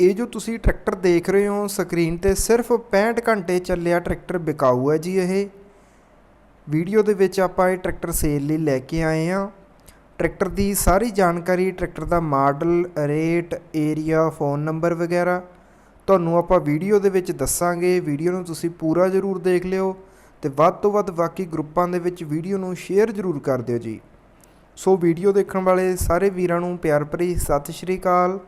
ਇਹ ਜੋ ਤੁਸੀਂ ਟਰੈਕਟਰ ਦੇਖ ਰਹੇ ਹੋ ਸਕਰੀਨ ਤੇ ਸਿਰਫ 65 ਘੰਟੇ ਚੱਲਿਆ ਟਰੈਕਟਰ ਬਿਕਾਊ ਹੈ ਜੀ ਇਹ। ਵੀਡੀਓ ਦੇ ਵਿੱਚ ਆਪਾਂ ਇਹ ਟਰੈਕਟਰ ਸੇਲ ਲਈ ਲੈ ਕੇ ਆਏ ਹਾਂ। ਟਰੈਕਟਰ ਦੀ ਸਾਰੀ ਜਾਣਕਾਰੀ, ਟਰੈਕਟਰ ਦਾ model, rate, area, phone number ਵਗੈਰਾ ਤੁਹਾਨੂੰ ਆਪਾਂ ਵੀਡੀਓ ਦੇ ਵਿੱਚ ਦੱਸਾਂਗੇ। ਵੀਡੀਓ ਨੂੰ ਤੁਸੀਂ ਪੂਰਾ ਜ਼ਰੂਰ ਦੇਖ ਲਿਓ ਤੇ ਵੱਧ ਤੋਂ ਵੱਧ ਬਾਕੀ ਗਰੁੱਪਾਂ ਦੇ ਵਿੱਚ ਵੀਡੀਓ ਨੂੰ ਸ਼ੇਅਰ ਜ਼ਰੂਰ ਕਰ ਦਿਓ ਜੀ। ਸੋ ਵੀਡੀਓ ਦੇਖਣ ਵਾਲੇ ਸਾਰੇ ਵੀਰਾਂ ਨੂੰ ਪਿਆਰ ਭਰੀ ਸਤਿ ਸ਼੍ਰੀ ਅਕਾਲ।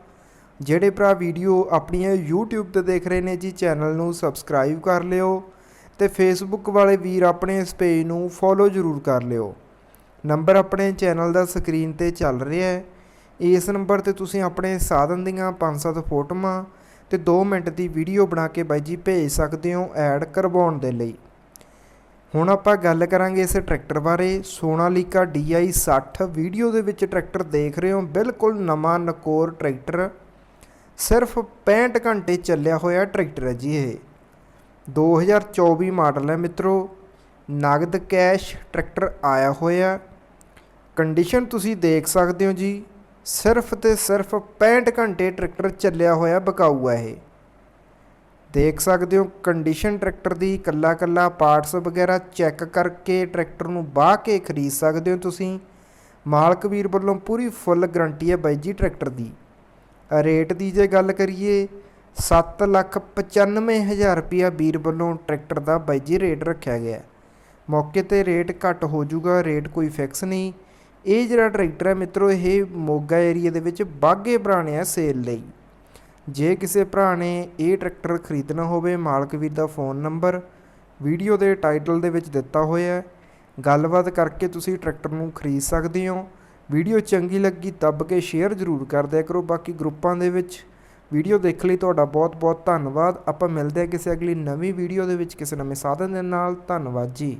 ਜਿਹੜੇ ਭਰਾ ਵੀਡੀਓ ਆਪਣੀਆਂ YouTube ਤੇ ਦੇਖ ਰਹੇ ਨੇ ਜੀ, ਚੈਨਲ ਨੂੰ ਸਬਸਕ੍ਰਾਈਬ ਕਰ ਲਿਓ ਤੇ Facebook ਵਾਲੇ ਵੀਰ ਆਪਣੇ ਇਸ ਪੇਜ ਨੂੰ ਫੋਲੋ ਜ਼ਰੂਰ ਕਰ ਲਿਓ। ਨੰਬਰ ਆਪਣੇ ਚੈਨਲ ਦਾ ਸਕਰੀਨ ਤੇ ਚੱਲ ਰਿਹਾ ਹੈ। ਇਸ ਨੰਬਰ ਤੇ ਤੁਸੀਂ ਆਪਣੇ ਸਾਧਨ ਦੀਆਂ 5-7 ਫੋਟੋਆਂ ਤੇ 2 ਮਿੰਟ ਦੀ ਵੀਡੀਓ ਬਣਾ ਕੇ ਬਾਈ ਜੀ ਭੇਜ ਸਕਦੇ ਹੋ ਐਡ ਕਰਵਾਉਣ ਦੇ ਲਈ। ਹੁਣ ਆਪਾਂ ਗੱਲ ਕਰਾਂਗੇ ਇਸ ਟਰੈਕਟਰ ਬਾਰੇ। ਸੋਨਾਲੀਕਾ DI 60 ਵੀਡੀਓ ਦੇ ਵਿੱਚ ਟਰੈਕਟਰ ਦੇਖ ਰਹੇ ਹੋ। ਬਿਲਕੁਲ ਨਵਾਂ ਨਕੋਰ ਟਰੈਕਟਰ ਸਿਰਫ 65 ਘੰਟੇ ਚੱਲਿਆ ਹੋਇਆ ਟਰੈਕਟਰ ਹੈ ਜੀ ਇਹ। 2024 ਮਾਡਲ ਹੈ ਮਿੱਤਰੋ। ਨਗਦ ਕੈਸ਼ ਟਰੈਕਟਰ ਆਇਆ ਹੋਇਆ। ਕੰਡੀਸ਼ਨ ਤੁਸੀਂ ਦੇਖ ਸਕਦੇ ਹੋ ਜੀ। ਸਿਰਫ ਤੇ ਸਿਰਫ 65 ਘੰਟੇ ਟਰੈਕਟਰ ਚੱਲਿਆ ਹੋਇਆ ਬਕਾਊ ਹੈ ਇਹ। ਦੇਖ ਸਕਦੇ ਹੋ ਕੰਡੀਸ਼ਨ ਟਰੈਕਟਰ ਦੀ ਕੱਲਾ ਕੱਲਾ ਪਾਰਟਸ ਵਗੈਰਾ ਚੈੱਕ ਕਰਕੇ ਟਰੈਕਟਰ ਨੂੰ ਬਾਹ ਕੇ ਖਰੀਦ ਸਕਦੇ ਹੋ ਤੁਸੀਂ। ਮਾਲਕ ਵੀਰ ਵੱਲੋਂ ਪੂਰੀ ਫੁੱਲ ਗਰੰਟੀ ਹੈ ਬਾਈ ਜੀ ਟਰੈਕਟਰ ਦੀ। ਰੇਟ ਦੀ ਜੇ ਗੱਲ ਕਰੀਏ 795000 ਰੁਪਿਆ ਵੀਰ ਵੱਲੋਂ ਟਰੈਕਟਰ ਦਾ ਬਾਈਜੀ ਰੇਟ ਰੱਖਿਆ ਗਿਆ। ਮੌਕੇ ਤੇ ਰੇਟ ਘੱਟ ਹੋ ਜਾਊਗਾ, ਰੇਟ ਕੋਈ ਫਿਕਸ ਨਹੀਂ। ਇਹ ਜਿਹੜਾ ਟਰੈਕਟਰ ਹੈ ਮਿੱਤਰੋ, ਇਹ ਮੋਗਾ ਏਰੀਆ ਦੇ ਵਿੱਚ ਬਾਗੇ ਬਣਾਣੇ ਆ ਸੇਲ ਲਈ। ਜੇ ਕਿਸੇ ਭਰਾ ਨੇ ਇਹ ਟਰੈਕਟਰ ਖਰੀਦਣਾ ਹੋਵੇ, ਮਾਲਕ ਵੀਰ ਦਾ ਫੋਨ ਨੰਬਰ ਵੀਡੀਓ ਦੇ ਟਾਈਟਲ ਦੇ ਵਿੱਚ ਦਿੱਤਾ ਹੋਇਆ ਹੈ। ਗੱਲਬਾਤ ਕਰਕੇ ਤੁਸੀਂ ਟਰੈਕਟਰ ਨੂੰ ਖਰੀਦ ਸਕਦੇ ਹੋ। ਵੀਡੀਓ ਚੰਗੀ ਲੱਗੀ ਦੱਬ ਕੇ ਸ਼ੇਅਰ ਜ਼ਰੂਰ ਕਰ ਦਿਆ ਕਰੋ ਬਾਕੀ ਗਰੁੱਪਾਂ ਦੇ ਵਿੱਚ। ਵੀਡੀਓ ਦੇਖਣ ਲਈ ਤੁਹਾਡਾ ਬਹੁਤ ਬਹੁਤ ਧੰਨਵਾਦ। ਆਪਾਂ ਮਿਲਦੇ ਹਾਂ ਕਿਸੇ ਅਗਲੀ ਨਵੀਂ ਵੀਡੀਓ ਦੇ ਵਿੱਚ ਕਿਸੇ ਨਵੇਂ ਸਾਧਨ ਦੇ ਨਾਲ। ਧੰਨਵਾਦ ਜੀ।